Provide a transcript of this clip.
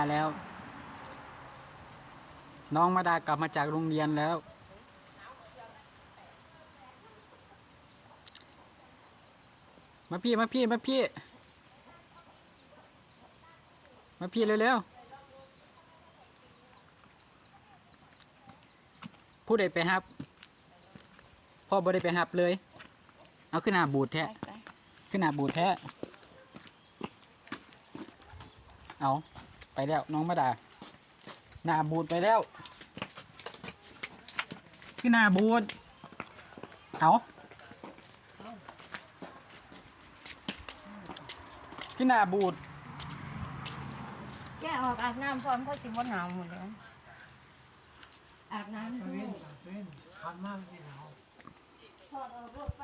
มาแล้ว น้องมาดากลับมาจากโรงเรียนแล้ว มาพี่มาพี่มาพี่ มาพี่เร็วๆผู้ใดไปฮับพ่อบ่ได้ไปฮับเลย เอาขึ้นหน้าบูดแท้ไปขึ้นหน้าบูดแท้เอา ไปแล้วน้องมาดาหน้าบูดไปแล้วขึ้นหน้าบูดเอาขึ้นหน้าบูดแกออกอาบน้ำพร้อมเขาสิบ่หนาวหมดเลยอาบน้ำเว้นเว้นคันมากสิหนาวถอดออกรถปักไฟน่ะเสียบผมให้ต้อนนะเสียบปั